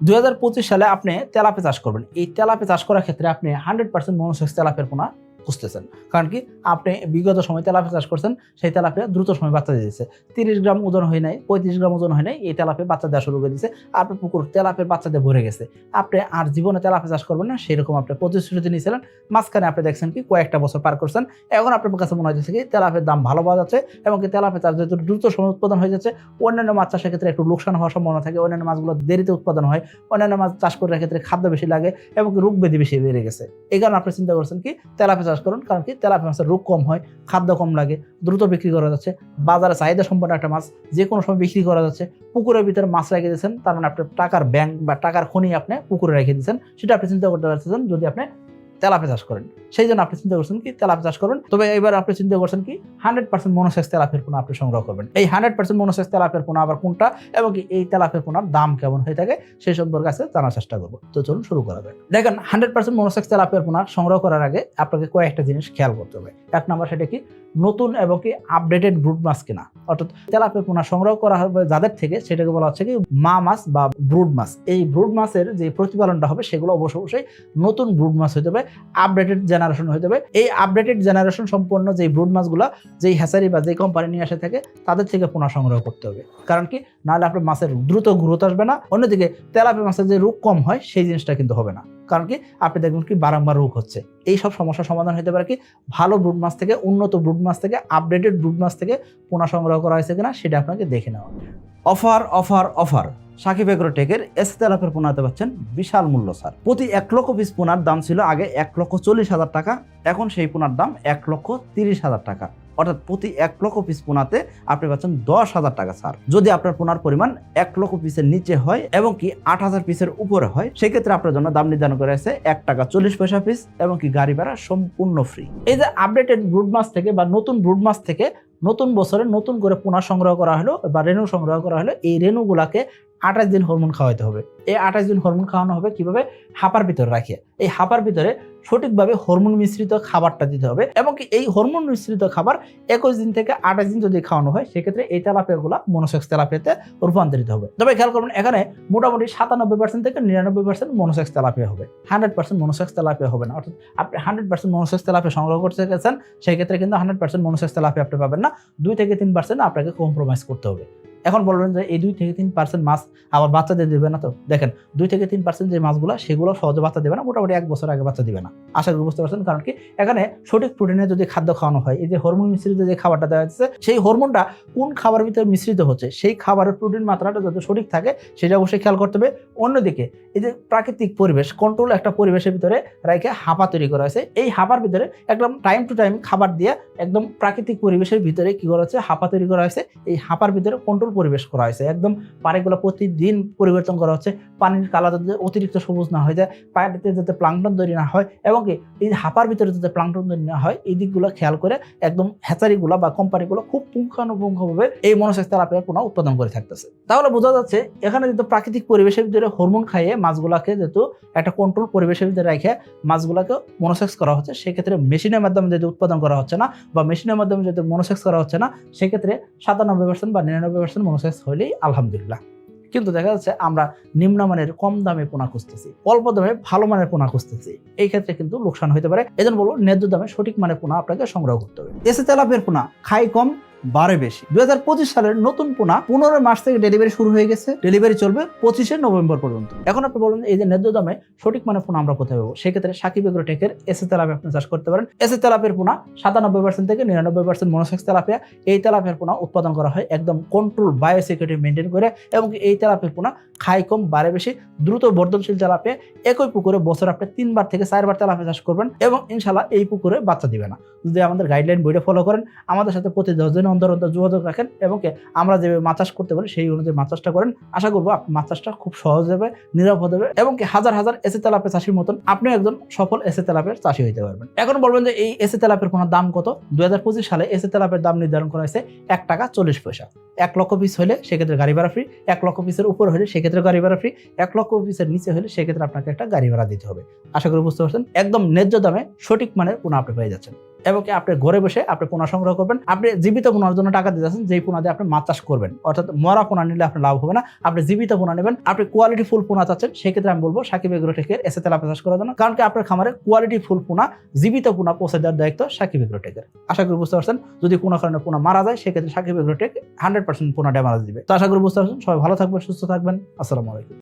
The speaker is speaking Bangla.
দুই সালে আপনি তেলাপে চাষ করবেন। এই তেলাপে চাষ করার ক্ষেত্রে আপনি হান্ড্রেড পার্সেন্ট মনোসেক্স তেলাপের পোনা খুঁজতেছেন কারণ কি, আপনি বিগত সময় তেলাপে চাষ করছেন, সেই তেলাপে দ্রুত সময় বাচ্চা দিয়ে দিচ্ছে তিরিশ গ্রাম ওজন হয় নাই, পঁয়ত্রিশ গ্রাম ওজন হয় নাই, এই তেলাপে বাচ্চা দেওয়া শুরু করে দিচ্ছে আপনার পুকুর তেলাপের দিয়ে ভরে গেছে। আপনি আর জীবনে তেলাপে চাষ করবেন না, সেরকম আপনি প্রতিশ্রুতি নিয়েছিলেন। মাঝখানে আপনি দেখছেন কি, কয়েকটা বছর পার করছেন। এখন আপনার কাছে মনে হচ্ছে কি তেলাপের দাম ভালো পাওয়া যাচ্ছে এবং কি তেলাপের চাষ যেহেতু দ্রুত সময় উৎপাদন হয়ে যাচ্ছে, অন্যান্য মাছ চাষের ক্ষেত্রে একটু লোকসান হওয়ার সম্ভাবনা থাকে, অন্যান্য মাছগুলো দেরিতে উৎপাদন হয়, অন্যান্য মাছ চাষ করার ক্ষেত্রে খাদ্য বেশি লাগে এবং রোগ ব্যাধি বেশি বেড়ে গেছে। এই কারণে আপনি চিন্তা করছেন কি তেলাপে চাষ করুন, কারণ কি তেলাপি মাছের রোগ কম হয়, খাদ্য কম লাগে, দ্রুত বিক্রি করা যাচ্ছে, বাজারে চাহিদা সম্পন্ন একটা মাছ যে কোনো সময় বিক্রি করা যাচ্ছে, পুকুরের ভিতরে মাছ রেখে দিয়েছেন, তার মানে আপনার টাকার ব্যাংক বা টাকার খনি আপনি পুকুরে রেখে দিয়েছেন, সেটা আপনি চিন্তা করতে পারছেন যদি আপনি তেলাপে চাষ করেন। সেই জন্য আপনি চিন্তা করছেন কি তেলাপে চাষ করবেন তবে এবার আপনি চিন্তা করছেন কি হান্ড্রেড পার্সেন্ট মনোসেক্স তেলাপের পোনা আপনি সংগ্রহ করবেন। এই হান্ড্রেড পার্সেন্ট মনোসেক্স তেলাপের পোনা আবার কোনটা এবং কি এই তেলাপের পোনার দাম কেমন হয়ে থাকে, সেই সম্পর্কে আছে জানার চেষ্টা করব। তো চলুন শুরু করা যাক। দেখেন হান্ড্রেড পার্সেন্ট মনোসেক্স তেলাপের পোনা সংগ্রহ করার আগে আপনাকে কয়েকটা জিনিস খেয়াল করতে হবে। এক নম্বর সেটা কি, নতুন এবং কি আপডেটেড ব্রুড মাছ কিনা। অর্থাৎ তেলাপের পোনা সংগ্রহ করা হবে যাদের থেকে, সেটাকে বলা হচ্ছে কি, মা মাছ বা ব্রুড মাছ। এই ব্রুড মাছের যে প্রতিপালনটা হবে, সেগুলো অবশ্য অবশ্যই নতুন ব্রুড মাছ হতে হবে। আপডেটেড জেনারেশন হয়ে যাবে। এই আপডেটেড জেনারেশন সম্পন্ন যে ব্রুড মাছগুলো যেই হ্যাচারি বা যেই কোম্পানি নিয়ে আসে থাকে, তাদের থেকে পোনা সংগ্রহ করতে হবে। কারণ কি? নাহলে আপনার মাছের দ্রুত গ্রোথ আসবে না, অন্যদিকে তেলাপি মাছের যে রোগ কম হয়, সেই জিনিসটা কিন্তু হবে না। কারণ কি? আপনি দেখবেন কি বারংবার রোগ হচ্ছে। এই সব সমস্যার সমাধান হতে পারে কি? ভালো ব্রুড মাছ থেকে, উন্নত ব্রুড মাছ থেকে আপডেটেড ব্রুড মাছ থেকে পোনা সংগ্রহ করা হয়েছে কিনা সেটা আপনাকে দেখে নেওয়া অফার অফার অফার। সাকিব এগ্রোটেকের এস তেলাপের পোনাতে পাচ্ছেন বিশাল মূল্য, স্যার। প্রতি এক লক্ষ পিস পোনার দাম ছিল আগে এক লক্ষ চল্লিশ হাজার টাকা, এখন সেই পোনার দাম এক লক্ষ তিরিশ হাজার টাকা। অর্থাৎ প্রতি এক লক্ষ পিস পোনাতে আপনি পাচ্ছেন দশ হাজার টাকা স্যার যদি আপনার পোনার পরিমাণ এক লক্ষ পিসের নিচে হয় এবং কি আট হাজার পিসের উপরে হয়, সেক্ষেত্রে আপনার জন্য দাম নির্ধারণ করে আছে এক টাকা চল্লিশ পয়সা পিস এবং কি গাড়ি ভাড়া সম্পূর্ণ ফ্রি এই যে আপডেটেড ব্রুড মাছ থেকে বা নতুন ব্রুড মাছ থেকে নতুন বছরে নতুন করে পোনা সংগ্রহ করা হলো বা রেণু সংগ্রহ করা হলো, এই রেণুগুলাকে আঠাশ দিন হরমোন খাওয়াইতে হবে। এই আঠাশ দিন হরমোন খাওয়ানো হবে কীভাবে? হাঁপার ভিতরে রাখিয়ে। এই হাঁপার ভিতরে সঠিকভাবে হরমোন মিশ্রিত খাবারটা দিতে হবে এবং এই হরমোন মিশ্রিত খাবার একুশ দিন থেকে আঠাশ দিন যদি খাওয়ানো হয়, সেক্ষেত্রে এই তেলাপিয়াগুলো মনোসেক্স তেলাপিয়াতে রূপান্তরিত হবে। তবে খেয়াল করবেন, এখানে মোটামুটি সাতানব্বই পার্সেন্ট থেকে নিরানব্বই পার্সেন্ট মনোসেক্স তেলাপিয়া হবে। হান্ড্রেড পার্সেন্ট মনোসেক্স তেলাপিয়া হবে না। অর্থাৎ আপনি হান্ড্রেড পার্সেন্ট মনোসেক্স তেলাপিয়া সংগ্রহ করতে গেছেন, সেক্ষেত্রে কিন্তু হান্ড্রেড পার্সেন্ট মনোসেক্স তেলাপিয়া আপনি পাবেন না। দুই থেকে তিন পার্সেন্ট আপনাকে কম্প্রোমাইজ করতে হবে। এখন বলবেন যে এই দুই থেকে তিন পার্সেন্ট মাছ আবার বাচ্চাদের দেবে না তো? দেখেন, দুই থেকে তিন পার্সেন্ট যে মাছগুলো, সেগুলো সহজে বাচ্চা দেবে না, মোটামুটি এক বছর আগে বাচ্চা দিবে না। আশা করি বুঝতে পারছেন, কারণ কি এখানে সঠিক প্রোটিনে যদি খাদ্য খাওয়ানো হয়, এই যে হরমোন মিশ্রিত যে খাবারটা দেওয়া হচ্ছে সেই হরমোনটা কোন খাবারের ভিতরে মিশ্রিত হচ্ছে, সেই খাবারের প্রোটিন মাত্রাটা যাতে সঠিক থাকে, সেটা অবশ্যই খেয়াল করতে হবে। অন্যদিকে, এই যে প্রাকৃতিক পরিবেশ কন্ট্রোল একটা পরিবেশের ভিতরে রেখে হাঁপা তৈরি করা হয়েছে। এই হাঁপার ভিতরে একদম টাইম টু টাইম খাবার দিয়ে একদম প্রাকৃতিক পরিবেশের ভিতরে কি করা হচ্ছে, হাঁপা তৈরি করা হয়েছে। এই হাঁপার ভিতরে কন্ট্রোল পরিবেশ করা হয়েছে। একদম পানিগুলো প্রতিদিন পরিবর্তন করা হচ্ছে। পানির কালার যাতে অতিরিক্ত সবুজ না হয়ে যায়, পানিতে যাতে প্লাংটন তৈরি না হয় এবং কি এই হাঁপার ভিতরে যাতে প্লাংটন তৈরি না হয়, এই দিকগুলো খেয়াল করে একদম হ্যাচারিগুলো বা কোম্পানিগুলো খুব পুঙ্খানুপুঙ্খভাবে এই মনোসেক্স তেলাপিয়া পোনা উৎপাদন করে থাকতেছে। তাহলে বোঝা যাচ্ছে এখানে যেহেতু প্রাকৃতিক পরিবেশের ভিতরে হরমোন খাইয়ে মাছগুলাকে যেহেতু একটা কন্ট্রোল পরিবেশের ভিতরে রেখে মাছগুলাকে মনোসেক্স করা হচ্ছে, সেক্ষেত্রে মেশিনের মাধ্যমে যদি উৎপাদন করা হচ্ছে না বা মেশিনের মাধ্যমে যদি মনোসেক্স করা হচ্ছে না, সেক্ষেত্রে সাতানব্বই পার্সেন্ট বা নিরানব্বই মনোসেক্স হলেই আলহামদুলিল্লাহ। কিন্তু দেখা যাচ্ছে আমরা নিম্নমানের কম দামে পোনা খুঁজতেছি, অল্প দামে ভালো মানের পোনা খুঁজতেছি, এই ক্ষেত্রে কিন্তু লোকসান হতে পারে। এজন্য বলব, ন্যায্য দামে সঠিক মানের পোনা আপনাকে সংগ্রহ করতে হবে। এসে তেলাপের পোনা, খাই কম বারে বেশি। দু হাজার পঁচিশ সালের নতুন পোনা পনেরো মাস থেকে ডেলিভারি শুরু হয়ে গেছে। ডেলিভারি চলবে পঁচিশে নভেম্বর পর্যন্ত। এখন আপনি বলুন, এই যে ন্যায্য দামে সঠিক মানে পোনা আমরা কোথায় পাবো? সেক্ষেত্রে সাকিব এগ্রো টেকের এসে তেলাপে আপনি চাষ করতে পারেন। এসে তেলাপের পোনা সাতানব্বই পার্সেন্ট থেকে নিরানব্বই পার্সেন্ট মনোসেক্স তেলাপিয়া। এই তেলাপের পোনা উৎপাদন করা হয় একদম কন্ট্রোল বায়োসিকিউরিটি মেনটেন করে এবং এই তেলাপের পোনা খাই কম বারে বেশি, দ্রুত বর্ধনশীল তেলাপিয়া একই পুকুরে বছর আপনি তিনবার থেকে চারবার তেলাপিয়া চাষ করবেন এবং ইনশাল্লাহ এই পুকুরে বাচ্চা দিবে না। যদি আমাদের গাইডলাইন বইটা ফলো করেন, আমাদের সাথে প্রতি দশ দিন অন্তর অন্তর যোগাযোগ রাখেন এবং আমরা যেভাবে মাছ চাষ করতে পারি সেই অনুযায়ী মাছ চাষটা করেন। আশা করব আপনি মাছ চাষটা খুব সহজ হবে, নিরাপদ হবে এবং হাজার হাজার এসে তেলাপের চাষির মতন আপনিও একজন সফল এসে তেলাপের চাষি হইতে পারবেন। এখন বলবেন যে এই এসে তেলাপের কোনো দাম কত? দু হাজার পঁচিশ সালে এসে তেলাপের দাম নির্ধারণ করা হয়েছে এক টাকা চল্লিশ পয়সা। এক লক্ষ পিস হলে সেক্ষেত্রে গাড়ি ভাড়া ফ্রি এক লক্ষ পিসের উপর হলে সেক্ষেত্রে গাড়ি ভাড়া ফ্রি এক লক্ষ অফিসের নিচে হলে সেক্ষেত্রে আপনাকে একটা গাড়ি ভাড়া দিতে হবে। আশা করি বুঝতে পারছেন? একদম ন্যায্য দামে সঠিক মানের কোনো আপনি পেয়ে যাচ্ছেন। এবং আপনি ঘরে বসে আপনি পোনা সংগ্রহ করবেন। আপনি জীবিত পোনার জন্য টাকা দিতেছেন যেই পোনা দিয়ে আপনি মাছ চাষ করবেন। অর্থাৎ মরা পোনা নিলে আপনার লাভ হবে না। আপনি জীবিত পোনা নেবেন। আপনি কোয়ালিটি ফুল পোনা চাচ্ছেন, সেক্ষেত্রে আমি বলব সাকিব এগ্রোটেকের এসে তেলাপে চাষ করার জন্য। কারণ কি আপনার খামারে কোয়ালিটি ফুল পোনা, জীবিত পোনা পৌঁছে দেওয়ার দায়িত্ব সাকিব এগ্রো টেকের আশা করি বুঝতে পারছেন, যদি কোনো কারণে পোনা মারা যায়, সেক্ষেত্রে সাকিব এগ্রোটেক হান্ড্রেড পার্সেন্ট পোনা ড্যামারেজ দিবে। তো আশা করি বুঝতে পারছেন, সবাই ভালো থাকবেন, সুস্থ থাকবেন। আসসালামু আলাইকুম।